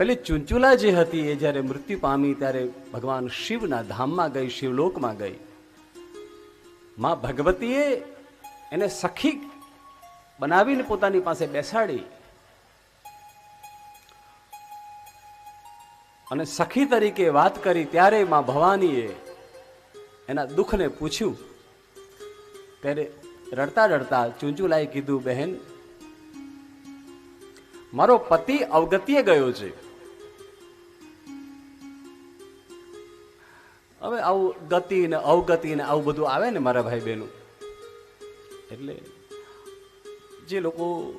પેલી ચુંચુલા જે હતી એ જ્યારે મૃત્યુ પામી ત્યારે ભગવાન શિવના ધામમાં ગઈ, શિવલોકમાં ગઈ. માં ભગવતીએ એને સખી બનાવીને પોતાની પાસે બેસાડી અને સખી તરીકે વાત કરી ત્યારે માં ભવાનીએ એના દુઃખને પૂછ્યું. ત્યારે રડતા રડતા ચુંચુલાએ કીધું, બહેન, મારો પતિ અવગત્ય ગયો છે. હવે આવું ગતિ ને અવગતિ ને આવું બધું આવે ને મારા ભાઈ બહેનો. એટલે જે લોકો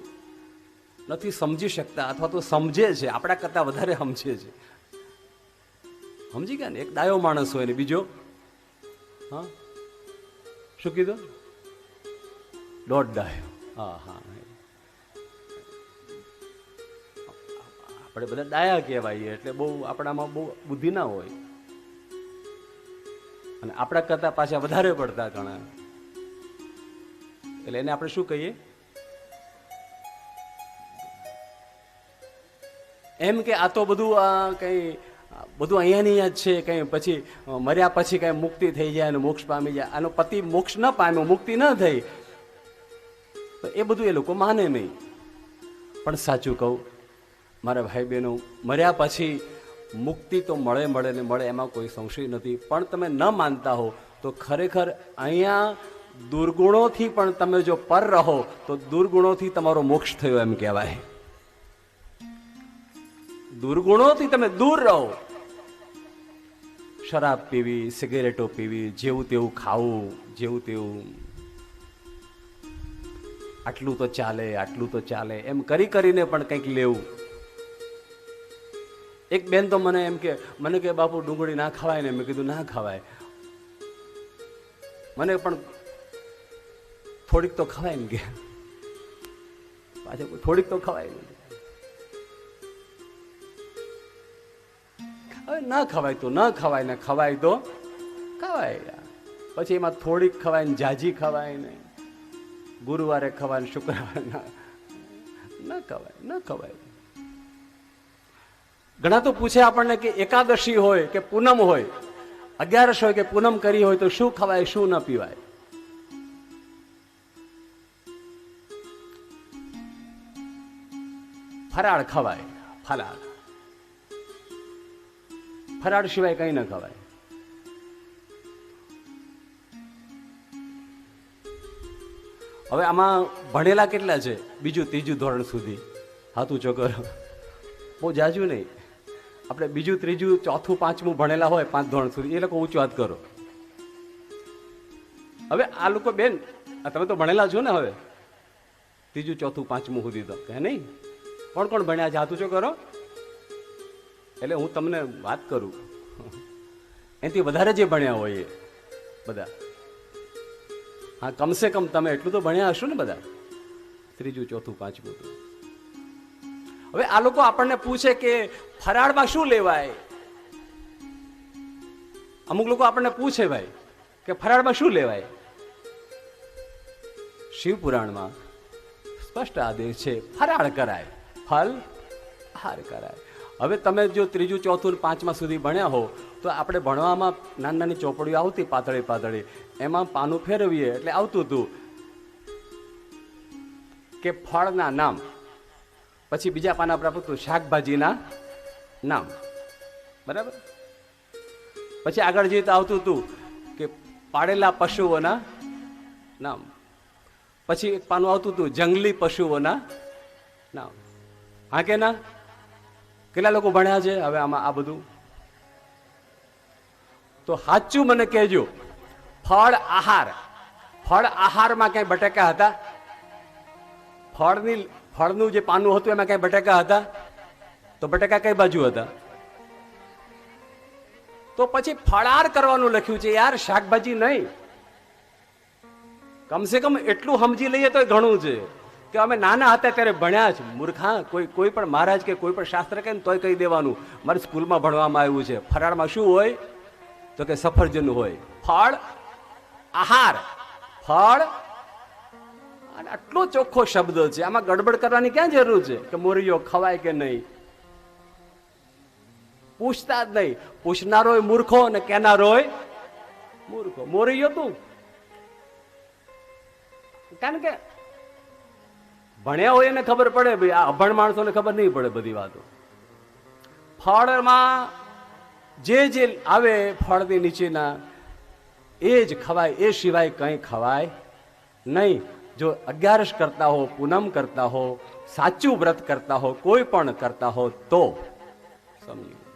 નથી સમજી શકતા અથવા તો સમજે છે, આપણા કરતા વધારે સમજે છે. સમજી ગયા ને? એક ડાયો માણસ હોય ને બીજો. હા? શું કીધું? દોઢ ડાયો હા હા. આપણે બધા ડાયા કહેવાય એટલે બહુ આપણામાં બહુ બુદ્ધિ ના હોય. અને આપણા કરતા પાછા વધારે પડતા ઘણા. એટલે એને આપણે શું કહીએ? એમ કે આ તો બધું, આ કઈ બધું અહીંયાની અહીંયા જ છે, કઈ પછી મર્યા પછી કઈ મુક્તિ થઈ જાય અને મોક્ષ પામી જાય. આનો પતિ મોક્ષ ન પામ્યો, મુક્તિ ન થઈ. તો એ બધું એ લોકો માને નહીં. પણ સાચું કહું, મારા ભાઈ બહેનો મર્યા પછી મુક્તિ તો મળે મળે ને મળે એમાં કોઈ સંશય નથી. પણ તમે ન માનતા હો, તો ખરેખર અહીંયા દુર્ગુણોથી પણ તમે જો પર રહો, તો દુર્ગુણોથી તમારો મોક્ષ થયો એમ કહેવાય. દુર્ગુણોથી તમે દૂર રહો. શરાબ પીવી, સિગરેટો પીવી, જેવું તેવું ખાવું, જેવું તેવું. આટલું તો ચાલે, આટલું તો ચાલે, એમ કરી કરીને પણ કંઈક લેવું. એક બેન તો મને એમ કે, મને કે બાપુ ડુંગળી ના ખવાય ને. મેં કીધું, ના ખવાય. મને પણ થોડીક તો ખવાય ને કે. પાછા થોડીક તો ખવાય ને હવે ના ખવાય તો ના ખવાય ને ખવાય તો ખવાય પછી એમાં થોડીક ખવાય ને જાજી ખવાય ને ગુરુવારે ખવાય ને શુક્રવારે ના. ન ખવાય ન ખવાય. ઘણા તો પૂછે આપણને કે એકાદશી હોય કે પૂનમ હોય. અગિયારસ હોય કે પૂનમ કરી હોય તો શું ખવાય, શું ન પીવાય? ફરાળ ખવાય ફરાળ ફરાળ સિવાય કંઈ ન ખવાય. હવે આમાં ભણેલા કેટલા છે? બીજું ત્રીજું ધોરણ સુધી. હાથું ચોકર બહુ જાજુ નહીં. આપણે બીજું, ત્રીજું, ચોથું, પાંચમું ભણેલા હોય પાંચ ધોરણ સુધી, એ લોકો ઊંચું વાત કરો. હવે આ લોકો બેન તમે તો ભણેલા છો ને હવે. ત્રીજું, ચોથું, પાંચમું સુધી તો કે નહીં? કોણ કોણ ભણ્યા છે? છો કરો? એટલે હું તમને વાત કરું. એનાથી વધારે જે ભણ્યા હોય એ, બધા. હા, કમસે કમ તમે એટલું તો ભણ્યા હશો ને બધા. ત્રીજું, ચોથું, પાંચમું તો. હવે આ લોકો આપણને પૂછે કે ફરાળમાં શું લેવાય? અમુક લોકો આપણને પૂછે ભાઈ કે ફરાળમાં શું લેવાય? શિવ પુરાણમાં સ્પષ્ટ આદેશ છે, ફરાળ કરાય, ફલ હાર કરાય. હવે તમે જો ત્રીજું, ચોથું પાંચમા સુધી ભણ્યા હો, તો આપણે ભણવામાં નાની નાની ચોપડીઓ આવતી પાતળી પાતળી. એમાં પાનું ફેરવીએ એટલે આવતું હતું કે ફળના નામ પછી બીજા પાના પર આપતું શાકભાજીના નામ. બરાબર? પછી આગળ જઈએ તો આવતું હતું કે પાડેલા પશુઓના નામ. પછી એક પાનું આવતું હતું, જંગલી પશુઓના નામ. હા કે ના? કેટલા લોકો ભણ્યા છે? હવે આમાં આ બધું. તો સાચું મને કહેજો, ફળ આહાર. ફળ આહારમાં ક્યાંય બટેકા હતા? ફળની ફળનું જે પાનું હતું, એમાં ક્યાંય બટેકા હતા? તો બટાકા કઈ બાજુ હતા? તો પછી ફળાર કરવાનું લખ્યું છે, યાર, શાકભાજી નહીં. કમસે કમ એટલું સમજી લઈએ તો ઘણું છે. કે અમે નાના હતા ત્યારે ભણ્યા જ. મૂર્ખા, કોઈ કોઈ પણ મહારાજ કે કોઈ પણ શાસ્ત્ર કે તોય કહી દેવાનું, મારે સ્કૂલમાં ભણવામાં આવ્યું છે. ફરાળમાં શું હોય? તો કે સફરજન હોય. ફળ, આહાર. ફળ અને આટલો ચોખ્ખો શબ્દ છે. આમાં ગડબડ કરવાની ક્યાં જરૂર છે? કે મોરિયો ખવાય કે નહીં? પૂછતા જ નહીં. પૂછનારોય મૂર્ખો અને કેનારોય મૂર્ખો. મોરિયો તું? કારણ કે ભણ્યા હોય એને ખબર પડે ભાઈ. આ અભણ માણસોને ખબર નહીં પડે બધી વાતો. ફળમાં જે જે આવે ફળની નીચેના, એ જ ખવાય. એ સિવાય કંઈ ખવાય નહીં. જો અગિયારસ કરતા હો, પૂનમ કરતા હો, સાચું વ્રત કરતા હો, કોઈ પણ કરતા હો, તો સમજી.